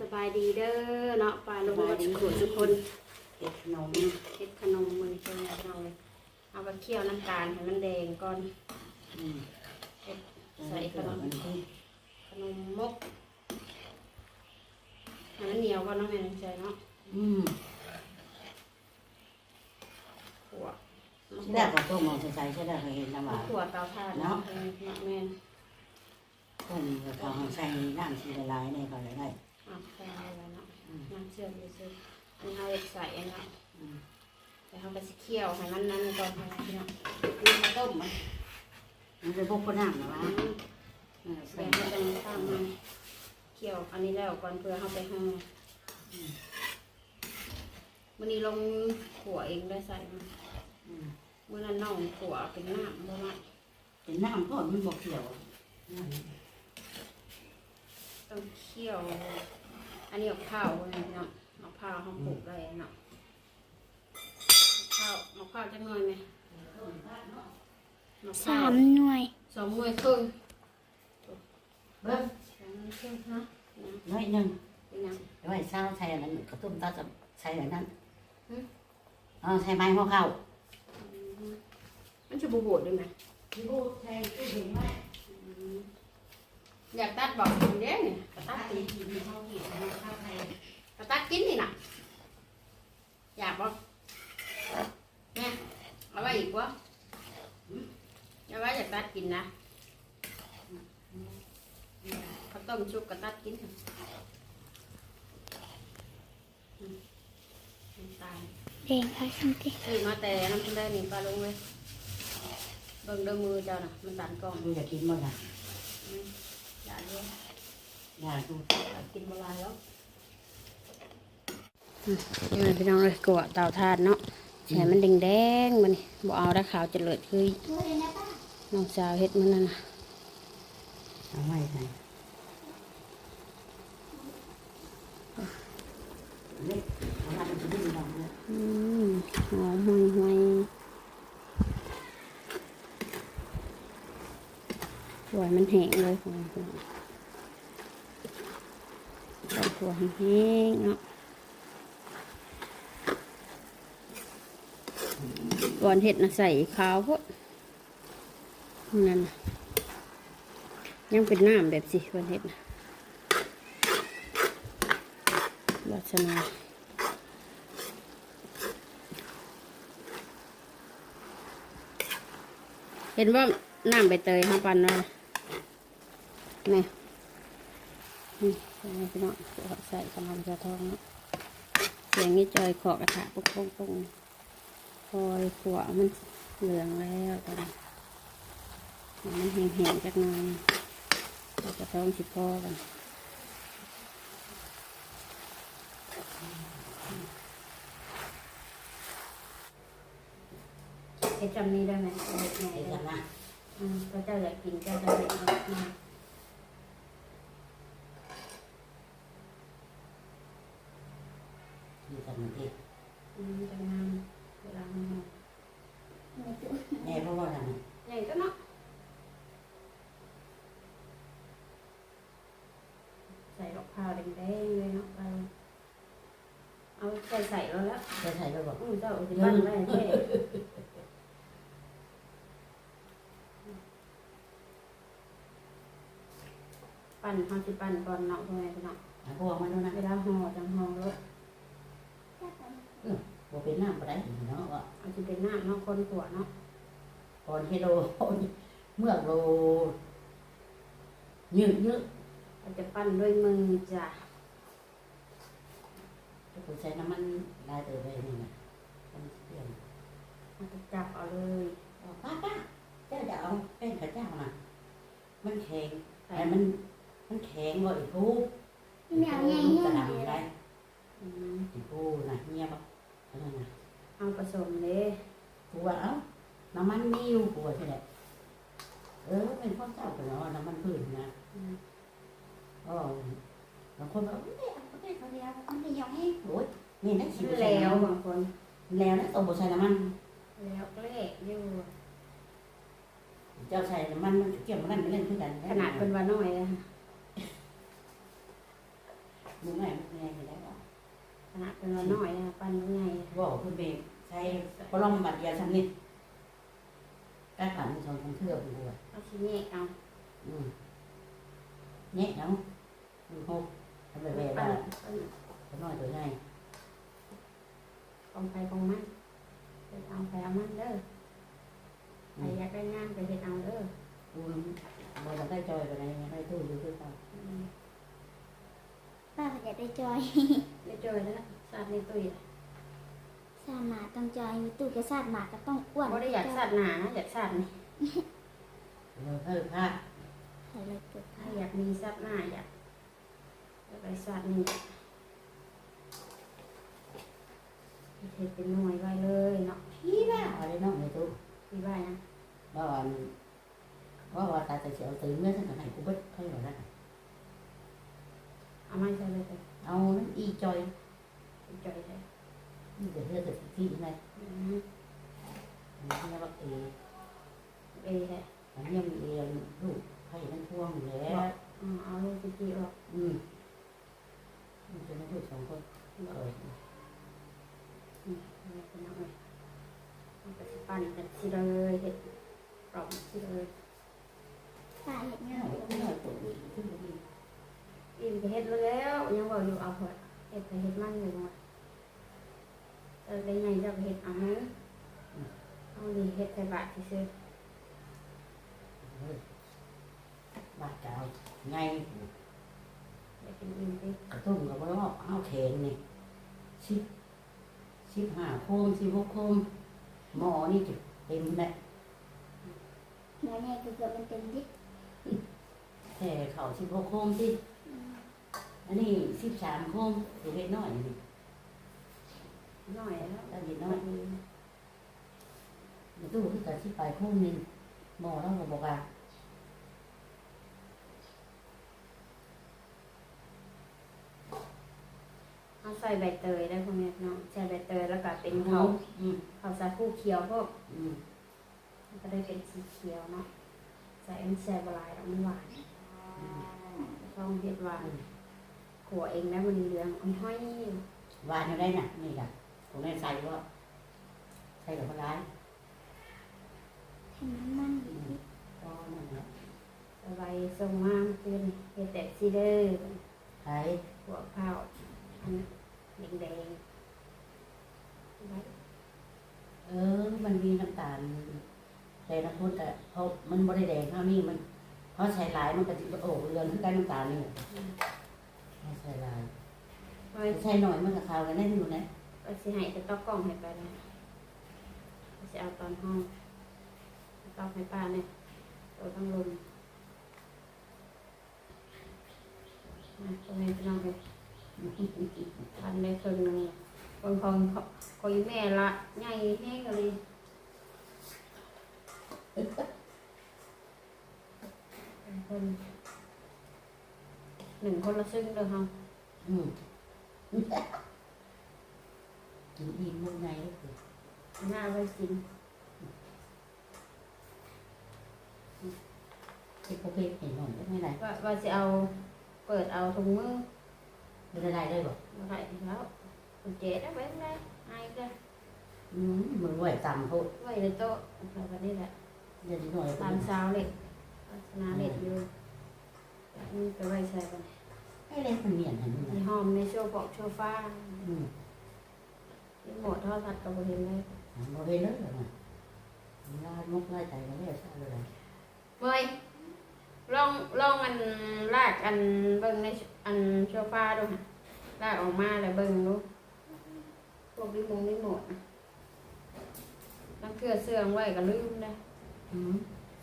สบายดีเด้อเนาะปลาลงวัดสุขุมทุกคนเห็ดขนมเฮ็ดขนมมือเป็นไงเราเลยเอาไปเคี่ยวน้ำตาลให้มันแดงก่อนอืมเฮ็ดใส่ขนมมันที่ขนมมกให้มันเหนียวก่อนเนาะแม่น้องใจเนาะอืมขัวมะที่ขัแรวกก็ต้มเอาใส่ใช่ได้เคยเห็นน้ำหมะวานขัวเตาถ่านเนาะเนาะแม่นต้มแล้วก็เอาใส่น้ำสีละลายในก่อนเลย อะใส่แล้วเนาะน้ำเชื่อมไปซื้ออันเอาใส่เนาะแต่เขาไปสิเคี่ยวให้มันนั่นก่อนให้พี่น้องนี่มาต้มมันมันจะพวกก็น้ำนะวะอืมเออแบใส่บให้มันข้างมันเคี่ยวอันนี้แล้วก่อนเพื่อเขาไปห่อวันนี้ลงขัวเองได้ใส่มาอืมเมื่อนั้นน้องขัวเป็นน้ำบ่มาเป็นน้ำก็มันบอกเขียวอืม ต้องเคี่ยว อันนี้เอาข้าวไว้เนาะเอาข้าวเขาปลูกได้เนาะข้าวเอาข้าวจังหน่อยไหมเอาสาข้าวมหน่วยสองหน่วยครึ่งเบิ้งสองหน่วยครึ่งเนาะนะน้อยหนึ่งเป็นยังไว้เช้าใส่อันนั้นก็ต้มตัดกับใส่อันนั้นอืม เอาใส่ไม้หัวเข้าอืมมันจะบูบดด้วยไหมพี่บูใส่ตู้เย็นไว้อืม อยากตัดบอกเด้เนี่ยกระตัดกินกินข้าวกินข้าวไทยกระตัดกินนี่น่ะอยากบอกเนี่ยเอาไว้อีกวะเอาไว้อยากตัดกินนะข้าวต้มชุบกระตัดกินเถอะอืมน้ำตาลเด้งค่ะสันติซื้อมาแต่น้ำตาลนี่ปลาลงเลยเบิ่งเด้อมือเจ้าน่ะมันตันกล้องดูอยากกินมั้งอะอืมอย่าเลยอยากดูกินบหลายแล้วนี่มันพี่น้องเลยกลัวเตาทานเนาะแฉมันแดงแดงๆมันนี่บ่เอาได้ขาวจะเลิดคือน้องสาวเฮ็ดมันนั่นน่ะเอาไว้ใส่เล็กเอามาเป็นชิ้นๆลองเลยอืมหอมห่วย ห่วมันแห้งเลยของหัวหัวแห้งเนาะก่อนเห็ดนะใส่ขาวพวกนั่นยังเป็นน้ำแบบสิก่อนเห็ดนะลักษณะเห็นว่าน้ำใบเตยห้าปันว่า นี่นี่ใส่พี่น้องใส่กำลังจะทองเนาะเสียงนี้จอยขอกระถาปุ๊กปุ๊กปุ๊กคอยขวามันเหลืองแล้วตอนนี้มันแห้งๆจักหน่อยเราจะท้องสิพ่อกันเฮ็ดจำนี้ได้ไหมเฮ็ดแม่เดี๋ยวได้กันนะอืมพระเจ้าอยากกินเจ้าจะเห็นนะอืม ดูกันมันที่ อืมจะงามเวลามันหอมแม่รู้ว่าอะไรใหญ่ก็เนาะใส่ดอกพร้าวแดงๆเลยเนาะไปเอาใส่ใส่แล้วแล้วจะใส่ด้วยบอกอืมเจ้าเอาไปปั้นไว้แท้ปั้นเขาสิปั้นก่อนเนาะพ่อแม่พี่น้องอะพวกมันดูนะเวลาห่อจังห่อรถพวก เป็นน้ำอะไรเนาะว่าเอาสิเป็นน้ำเนาะคนขัวเนาะก่อนที่โลเมื่อโลยืดยืดเราจะปั้นด้วยมือจ้ะถ้าคุณใช้น้ำมันลายเตยไปนี่นะมันเปลี่ยนเราจะจับเอาเลยเอาป้าป้าเจ้าจะเอาเป็นข้าเจ้าน่ะมันแข็งใส่แต่มัน มันแข็งบ่อีกทูบแมวใหญ่กระใหญ่ดังได้อืมอีกทูน่ะเงียบ อะอะไรน่ะเอาผสมเลยกูว่าเอ้าน้ำมันมีอยู่กูว่าใช่ไหมเออเป็นพ่อเจ้าไปแล้วน้ำมันพืชนะอืมอ๋อบางคนบอกไม่เอาไม่ได้เขาเดียวมันไม่ยอมให้โอ้ยนี่นั่นสิแล้วบางคนแล้วนะตัวบใส่น้ำมัน แล้วก็เละอยู่เจ้าใส่น้ำมันมันเกี่ยวมันนั่นไม่เล่นคือกันขนาดเป็นว่าน้อยอะเมึงแม่มึงแม่เห็นได้บ่ข นาดเป็นวันน้อยนะปันยังไงบอกคุณเบงใช้พลอมบัดเดียวทำนี่กล้าขันชนของเทือกบัวเอาชิ้นนี้เอาอืมเนี่ยเนาะมึงหกทำไปแบบปัว่านปันตัวน้อยตัวใหญ่กองไฟกองมันเฮ็ดเอาไปเอามันเด้อใครอยากได้งานไปเฮ็ดเอาเด้อกูบ่อยากได้จอยไปไหนยังได้ตู้อยู่คือเก่าอืม ป้าก็อยากได้จอยได้เจอแล้วสาดในตุ้ยสาดหมาต้องจอยมีตู้กระสาดหมาก็ต้องอ้วนบ่ได้อยากสาดหนานะอยากสาดนี่เลยเพิ่มค่าอะไรเกิดถ้าอยากมีสาดหน้าอยากอยากไปสาดนี่เฮ็ดเป็นหน่วยไว้เลยเนาะพี่บ้าอะไรน้องในตู้พี่ว่านะว่าวันว่าว่าตาจะเสียวตื่นเมื่อสักไหนกูเบิดเท่าไหร่นะ เอามาใส่เลยเถอะเอานั่นอีจอยจอยเลยนี่เดี๋ยวเลือกจากที่ไหนอืมอันนี้เรียกว่าเอเอแหละอันนี้มีเอลูกไข่ทั้งพวงแล้วอืมเอาลูกจีๆออกอืมมันจะไม่ลูกสองคนเอออืมเอาไปน้ำเลยเอาไปสิปั่นกันสิเลยเห็ดปลอมสิเลยป้าเห็นไม่งาหน่อยไม่หน่อยตัวอีกขึ้น ไปดีอินไปเห็ดแล้วยังบอกอยู่เอาเถอะเห็ดไปเห็ดมั่งอยู่หมดเออได้ไงจะไปเห็ดเอาไหมเอาดีเห็ดใส่บาทที่ซื้อบาดกาวไงไปกินอินไปกระตุ้มกับว่าเอาแขนนี่สิบสิบห้าโคมสิบหกโคมหมอนี่จะเต็มแหละเนื้อใหญ่คือเกือบเป็นเต็มดิแต่เขาสิบหกโคมสิ อันนี้สิบสามโคมตัวเล็กน้อยนี่หน่อยแล้วตาเล็กหน้น่ออยยตู้คือการสิบไปโคมหนึงหมอแล้วก็บอกว่าเอาใส่ใบเตยได้พวกนี้เนาะใส่ใบเตยแล้วก็เป็นเป็นเขาเขาอืมเขาสาคูเขียวพวกอืมมันก็ได้เป็นสีเขียวเนาะใส่อันแซ่บหลายแล้วมันหวานต้องเห็ดหวาน ขัวเองแล้วมันเหลืองอ่อนห้อยอยู่วานอยู่ได้น่ะ นี่ค่ะผมได้ใส่ว่าใส่กับปลาร้าให้มันมันอืมก็นั่นแหละสบายทรงมากขึ้นเฮ็ดแต่ซีเดอร์ใส่หัวข้าวอันแดงๆไว้เออ มันมีน้ำตาลแต่น้ำพุแต่เพราะมันบริแดงเท่านี้มันเพราะใส่หลายมันก็จะโอ้เรือนขึ้นกันน้ำตาลนี่ ไม่ใส่หลายไว้ใส่หน่อยมันกับข้าวกันได้อยู่นะก็สิให้จะตอกกล่องให้ไปนะก็สิเอาตอนห้องตอกให้ป้าเนี่ยตัวต้องลงมาตรงนี้พี่น้องไปทันได้ครึ่งหนึงคนของของอีแม่ละใหญ่แห้งเลยเป็นคน หนึ่งคนละซึ่งเด้อเฮาอืมกินอิ่มมุกไงก็คือหน้าไว้กินที่เขาเพชรเห็นหน่อยได้ไหมไรว่าว่าจะเอาเปิดเอาถุงมือไม่ได้ได้บอกมาใส่แล้วกุญแจได้ไว้ไม่ได้อายก็อืมมือไหวต่ำเขาไว้ในโต๊ะแล้วก็นี่แหละเดี๋ยวนิดหน่อยตามเช้าเหล็กลักษณะเหล็กอยู่นี่ไปไว้ใส่กัน ให้เล่นมันเมียนเห็นไหมในห้องในโชว์บอกโชว์ฟ้าอืมที่หมดทอดผัดกับบะเห็นเลยโมเห็นเลยเหรอมันลาดมุกไล่ใจแล้วเนี่ยซาเลยเมยลองลองอันลากอันเบิ้งในอันโชว์ฟ้าดูค่ะลากออกมาแล้วเบิ้งดูพวกรีโมงรีโมทนะตั้งเกลือเสื่องไว้ก็ลืมได้อืม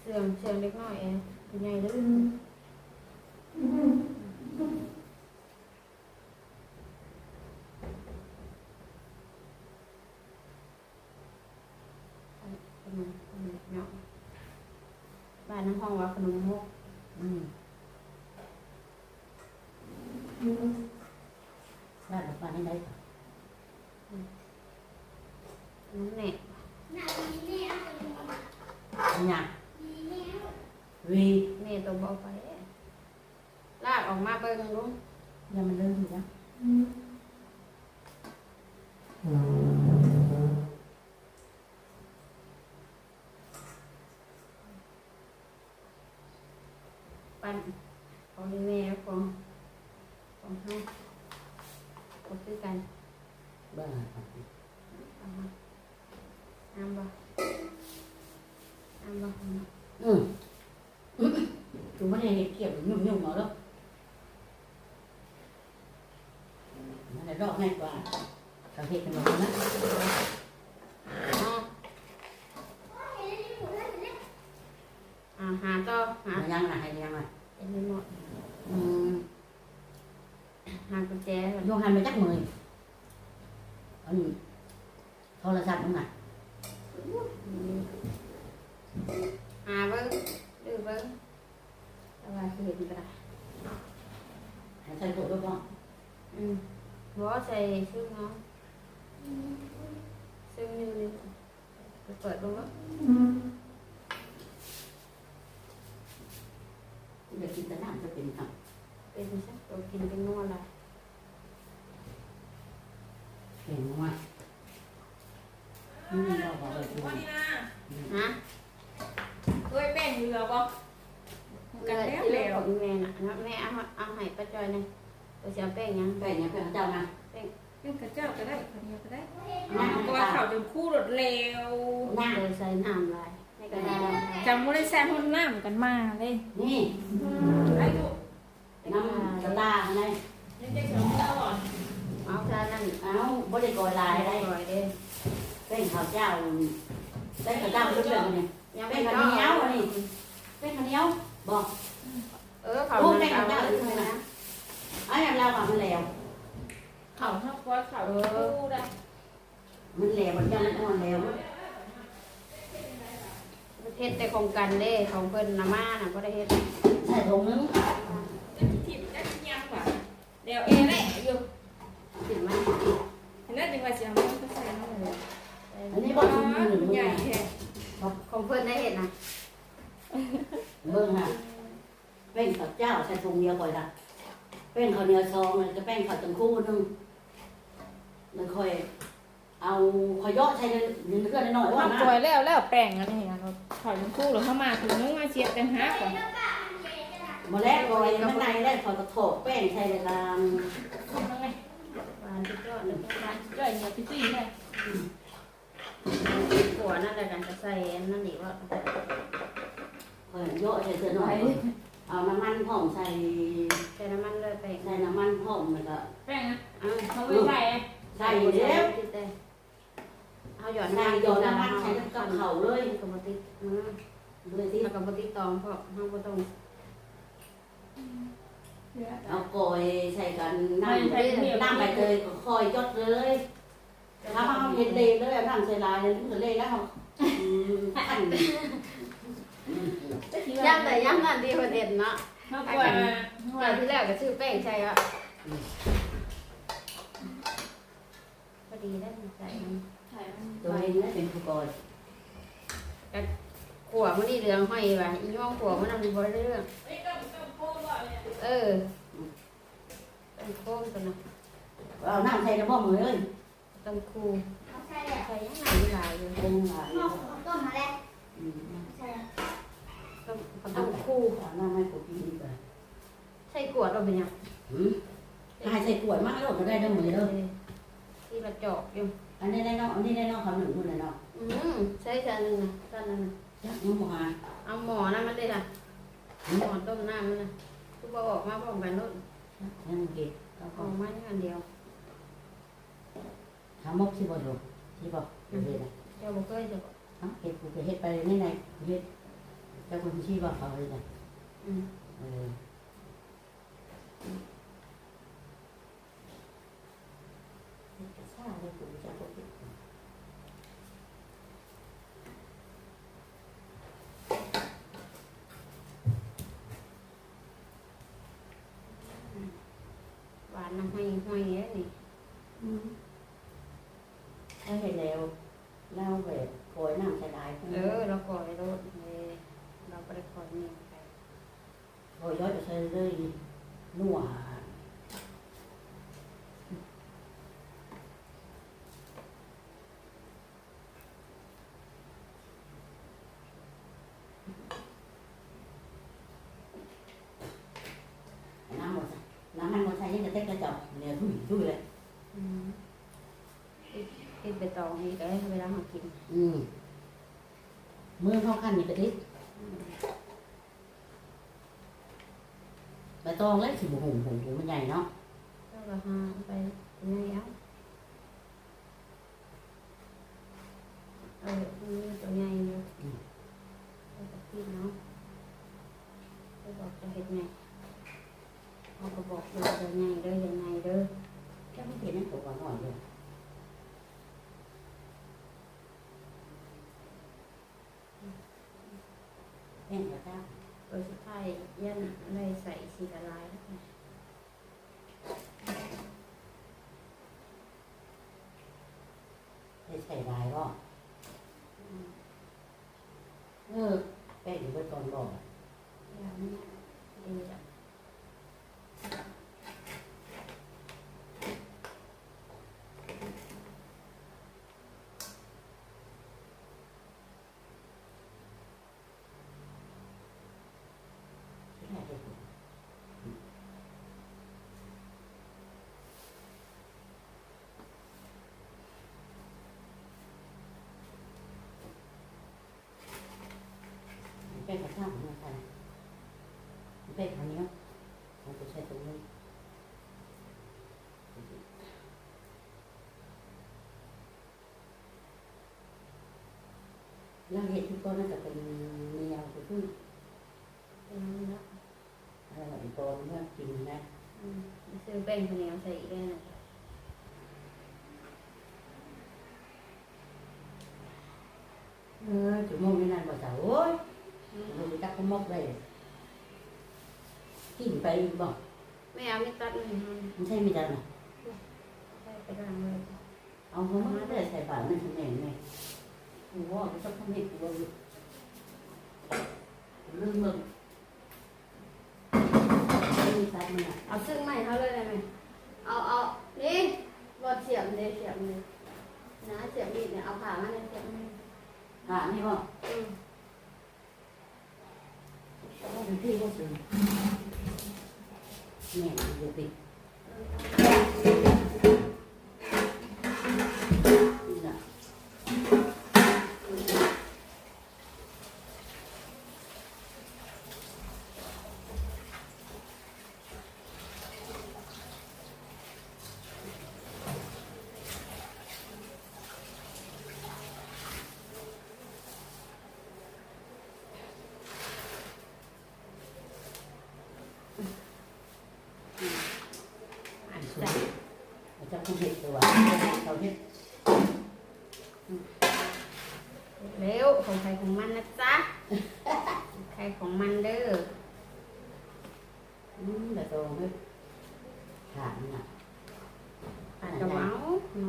เสื่อมเสื่อมเล็กน้อยเองเป็นไงลืมขนมขนมเนาะ บ้านน้ำห้องว่าขนมมกอืมลาดออกมาให้ได้ค่ะขนมแหนกหน้ามีแม่เนี่ยวีแม่ตัวเบาไปลากออกมาเบิ่งลุงออย่ามันเริ่มอยู่นะ ปั้นของแม่ของของเฮาก็คือกันบ้าเอามาน้ำบ่น้ำบ่อืมคือไม่ได้เห็ดเกี่ยวยุ่งยุ่งๆเอาแล้วมันจะรอกง่ายกว่าเราเห็ดกันหมดนะ อ๋ออ่าหาต่อหา หายังนะให้ยังไง เป็นไม่หมด อืม หา กุญแจก่อนโยหันไปจักมืออันโทรศัพท์มึ เห็นไหมนี่เราบอกเลยวันนี้นะฮะเคยแป้งเรือบ่เกิดที่เรื่องของแม่น่ะนะแม่เอาเอาให้ป้าจอยหนึงตัวเสียแป้งยังแป้งเนี่ยเพื่อนเจ้านะยังกระเจ้าก็ได้คนเดียวก็ได้นั่งก็ว่าเขาจนคู่รถเร็วนั่งเลยใส่น้ำลายให้กระดาษจำว่าได้แซ่ห้องน้ำกันมาเลย นี่ไอ้ลูกน้ำกระตาไงยังจะสองตลอด เอาท่านั่นเอาบ่ได้กอลายได้ปล่อยเด้เป็นข้าวเจ้าเป็นข้าวเจ้าเรื่องนี่ยังเป็ไม่นก็ข้าวเหนียวนี่เป็นข้าวเหนียวบอกเออเขามันเอาไว้ด้วยนะไอ้เราว่ามันแล้ว เขาชอบว่าเขาคู่ได้มันแล้วมันยังมันอ่อนแล้วเฮ็ดแต่ของกันเด้ของเพิ่นน่ะมาน่ะบ่ได้เฮ็ดใส่ถุงนึงทิพย์ได้ยังกว่าเดี๋ยวเอแหละอยู่ สิมา เห็นได้จังห วะเสียงมันก็ใส่น้องเลยอันนี้บ่ถุงนึงใหญ่แท้ของเพิ่นได้เฮ็ดน่ะเบิ่งน่ะเป็นข้าวเจ้าใส่ถุงเดียวก่อนละเป็นข้าวเหนียวซองเลยจะเป็นข้าวตังคู่นึงแล้วค่อย เอาขอยอใส่เนื้อเกลือหน่อยว่าทำนะสวยแล้วแล้วแป้งอันนี้นะเขาจนคู่หรือเข้ามาถึงนึงมาเสียบกันหาก่อนมาแล้วกอยมันในแล้วขอยกระโถกแป้งใส่เลยลามหวานสุดยอดเลยจ่อยเนี่ยพี่ตี้เลยหัวนั่นแหละกันจะใส่นั่นอีกว่าค่อยยอใส่เสื้อหน่อยเอาน้ำมันหอมใส่ใส่น้ำมันเลยไปใส่น้ำมันหอมแล้วก็แป้งนะเขาไม่ใส่ใส่เด้วเอาหยอดนายโยนน้ำมันใส่กับเขาเลยกับปติมือเลยที่กับปติตองเพราะเราก็ต้อง เอากอยใส่กันน้ำน้ำใบเตยก็คอยยดเลยถ้าเขาเห็นเลยเลยน้ำใส่ลายเลยมันก็เลยแล้วขั้นย่ำแต่ย่ำนั่นดีประเด็นเนาะมากกว่าแต่ที่แรกก็ชื่อแป้งใช่ปะพอดีได้ใส่ตัวเองนี่เป็นผู้กอยขวมันนี่เหลืองห้อยว่ะอีห้องขวมันนำบริเรื่อง เออเป็นโค้งตัวนะเอาน้ำใส่ในบ่อมือเลยต้องคูเอาใส่แล้วใส่ยังไงหลายอยู่เป็นหลายเอาเอาต้มมาแล้วใส่แล้วต้องต้องคูเอาน้ำไม่ปกติดีกว่าใส่ขวดเราเป็นยังให้ใส่ขวดมากแล้วก็ได้ทั้งมือเลยที่เราเจาะอยู่อันนี้ได้เนาะอันนี้ได้เนาะเขาหนึ่งคนเลยเนาะอืมใส่จานหนึ่งนะจานนึงนะยักษ์มาหาเอาหมอนั่นมันเลยล่ะหมอต้มน้ำมันนะทุก บออกมาพร้อมกันนู่นยังเก็บเขาอก็อกมาอย่างเดียวทำมกที่บ่อยู่ที่บ่เฮ็ดนะเจ้าบอกเคยจะบอกเอ้าเฮ็ดกูก็เฮ็ดไปนี่ไหนเฮ็ดเจ้าคนที่บ่เขาเลยนะอืมเออ hoang á nè ถ้าเห็นแล้วเล่าแบบโอยน้ำจะไหลเออเราคอยรถเราก็ได้คอยนี่ไปโอยย้อยจะใช้เลยหนัวน้ำหมดน้ำมันหมดใช้ยังจะเต็กกระจก ทุยทุยเลยอืมติดไปตองนี่ก็ได้เวลาเรากินอืมมือเข้าขั้นนี่กระติกใบตองเล็กสิบหุ่งหุ่งหุ่งมันใหญ่เนาะแล้วก็หาไปแล้วเออมีตัวใหญ่อยู่แล้วก็กินเนาะไปบอกจะเห็ดไงเขาก็บอกเลยตัวใหญ่เด้อใหญ่ๆเด้อแค่ ไม่เห็นนั่นตัวก่อนหน่อยเลยแป้งกระด้างตัวสุดท้ายยันอะไรใส่สีละลายแล้วกันได้ใส่ลายก็เออแป้งอยู่ไว้ก่อนบอกอย่างนี้ดีจ้ะแป้ง กระด้างของมันใส่แป้งอันนี้เนาะมันจะใช้ตรงนี้แล้วเห็ดทุกคนน่าจะเป็นเมียคือพึ่งเป็นอย่างนี้แล้วอะไรแบบตัวเมื่อกินนะอืมซื้อแป้งข้าวเหนียวใส่อีกได้นะเออจุ่มงนี่นั่นบอกจ้าโอ้ย มันจักก็มกได้กินไปบอกไม่เอาไม่ตัดเลยมันใช่ไม่ได้หรอใส่ไปล้างเลยเอาหัวมาได้ใส่บาตรนั่นทำไงไงหัวก็ต้องทำให้ตัวอยู่ลืมมึงไม่มีตัดมันอะเอาซึ่งใหม่เขาเลยได้ไหมเอาเอานี่บอดเสียบเลยเสียบเลยนะเสียบอีกเนี่ยเอาผ่ามาเลยเสียบเลยหาไม่บอกอืม ว่าเป็นที่ก็สูงแม่เดี๋ยวปิดนี่น่ะ อะ สู จ้ะ งอาจจะคงเห็ดตัวเขาเห็ด เร็วของใครของมันนะจ๊ะใครของมันเด้อ อืมแต่ตัวเห็ด ถามน่ะอาจจะเมาเน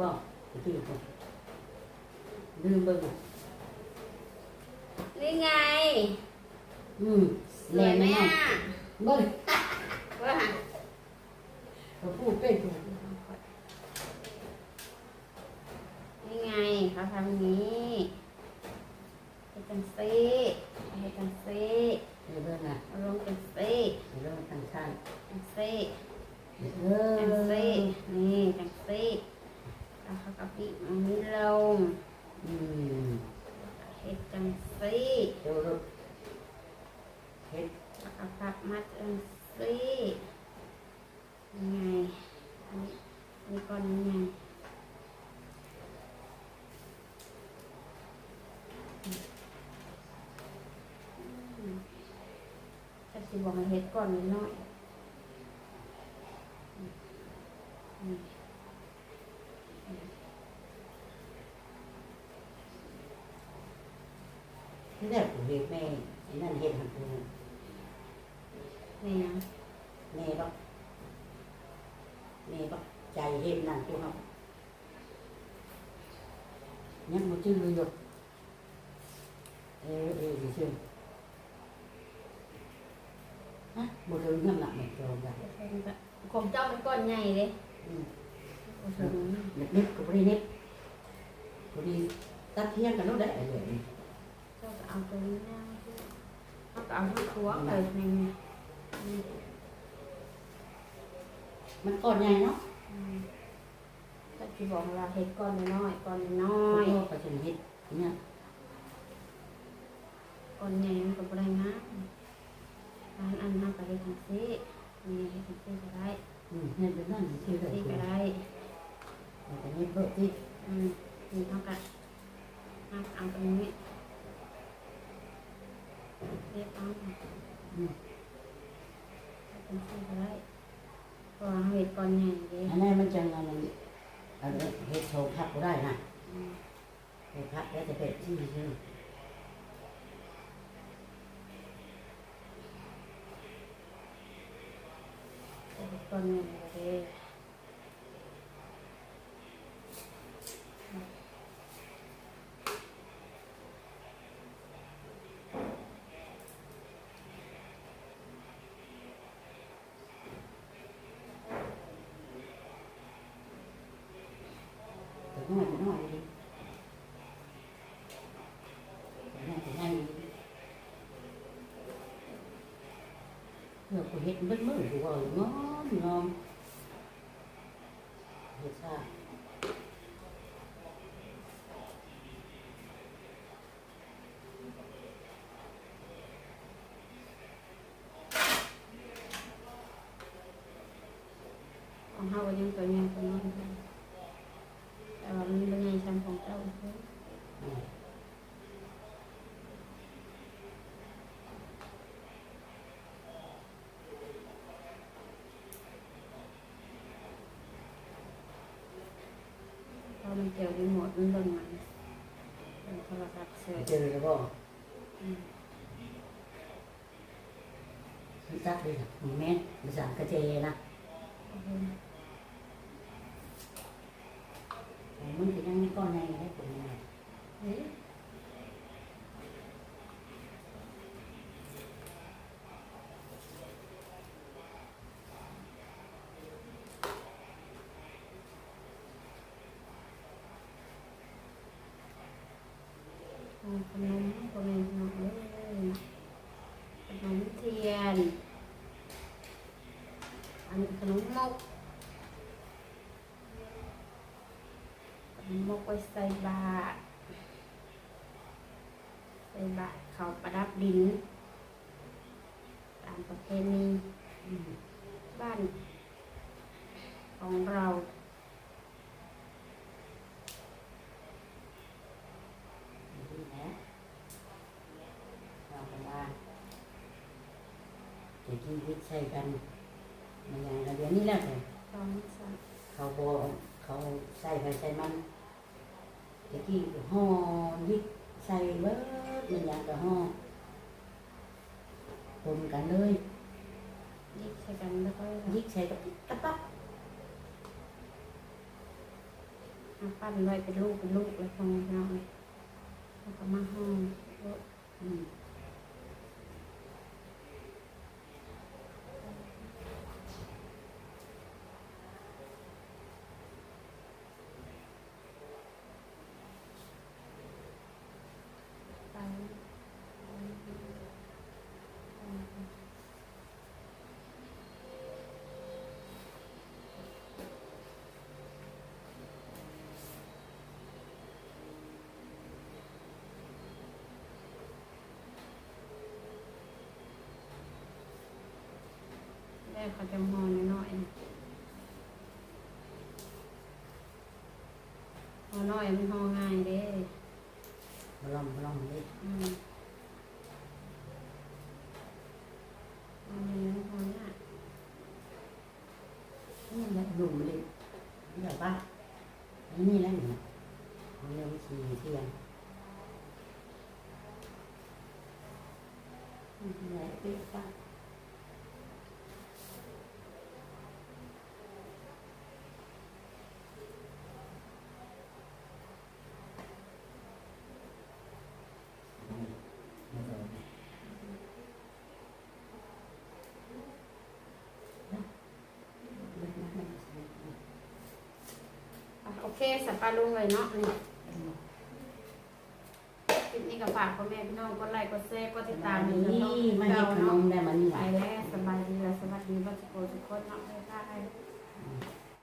บอกที่ก่อนลืมเบิ่งอะนี่ไง อืมสวยไหมแน่อะนอนเบิ่งว่าเขาพูดเป็นถูกนี่ไงเขาทำอย่างนี้ให้กันซีให้กันซีเดี๋ยวเบิ่งอะเอาลงกันซีเดี๋ยวเบิ่งทางชั้นกันซีเอกันซีอนี่กันซี เอาข้าวกะปิอันนี้ลงอืมเฮ็ดกันซีเดี๋ยวลูกเฮ็ดแล้วก็พับมัดกันซียังไงอันนี้อันนี้ก่อนยังไงอืมจะสิบอกให้เฮ็ดก่อนนิดหน่อยอืมอืมที่แรกผมเฮ็ดแม่ไอ้นั่ นเฮ็ดหันตัวนี่ยังแม่บักแม่บักใจเฮ็ดนั่นตัวครับยังบ่ชื่อเลยอยู่เออเออสิชื่อฮะบ่เลยน้ำหนัก เอาตัดเที่ยงกันแล้วได้อะไรนี่เจ้าก็เอาตัวนี้นะเขาก็เอาที่ครัวเลยในนี้มันก้อนใหญ่เนาะก็ที่บอกว่าเห็ดก้อนน้อยก้อนน้อโอ้ยก็จะเฮ็ดเนี่ยก้อนใหญ่มันก็บ่ได้นะอันอันนั้นก็เฮ็ดจังซี่นี่เฮ็ดจังซี่ก็ได้อืมเฮ็ดเป็นนั่นชื่ได้ซี่คืก็ได้นก็เฮ็ดเบิดที่อืมนี่เขาก็เอาเอาตรงนี้ เรียบเอาอืมจังซี่ก็ได้เพราะว่าเฮ็ดก้อนใหญ่เด้อันนั้มันจังอันนั้นอันนี้เฮ็ดโชว์พักบ่ได้นะเฮ็ดพักแล้วจะเป็นที่ชื่อเฮ็ดก้อนให ญ่ก็ได้แต่น้อยก็น้อยดิแต่นั่นก็ใหญ่ดิเพื่อกูเฮ็ดเบิดมื้อกูว่างอมงอมเฮ็ดซ่า ของเฮาก็ยังตัวใหญ่กว่านั้นแต่ว่ามันบ่ใหญ่ซ้ำของเจ้าอีกเด้อ อืม เกี่ยวรีโมทมันเบิ่งมันเป็นโทรศัพท์เสยเจอแล้วบ่อืมมันซักเลยนะมันแม่มันสั่งกระเจนะเองมันก็ยังมีก้อนในได้ผลงาน เฮ้ยเอาขนมขนมขนมเอ้ยขนมเทียน อันนี้ขนมมกขนมมก ไว้ใส่บาตรใส่บาตรเขาประดับดิน ตามประเพณีอืมบ้านของเราดีนะเรากันว่าจะกินวิทย์ใช้กันมันอย่างระเบียนนี่แหละเลยตอนสักเขาบอเขาใส่ไปใส่มัน ตะกี้ก็ห่อยิกใส่เบิดมันอย่างก็ห่อปนกันเลยยิกใส่กันแล้วก็ยิกใส่กับกระต๊อกเอาปั้นไว้เป็นลูกเป็นลูกเลยพวกนี้น้องเลยแล้วก็มาห้องอืม ไป แรกเขาจะห่อน้อยๆห่อน้อยมันหอง่ายเด้มาลอมาลองเลยอืมอันนี้พอเนี่ยนี่แหละหนุ่มเลยนี่แบบว่าอันนี่แหละเนี่ยเริ่มสีเทียนนี่แหละปิ๊กป้า เคสัปปะลุงเลยเนาะนี่คลิปนี้ก็ฝากพ่อแม่พี่น้องกดไลค์กดแชร์กดติดตามให้นี่ช่องมาเก่าเฮ็ดขนเนาะมได้มานี่ไปล่ะแล้วสบายดีแล้วสวัสดีบัสโกทุกคนเนาะบ๊ายบาย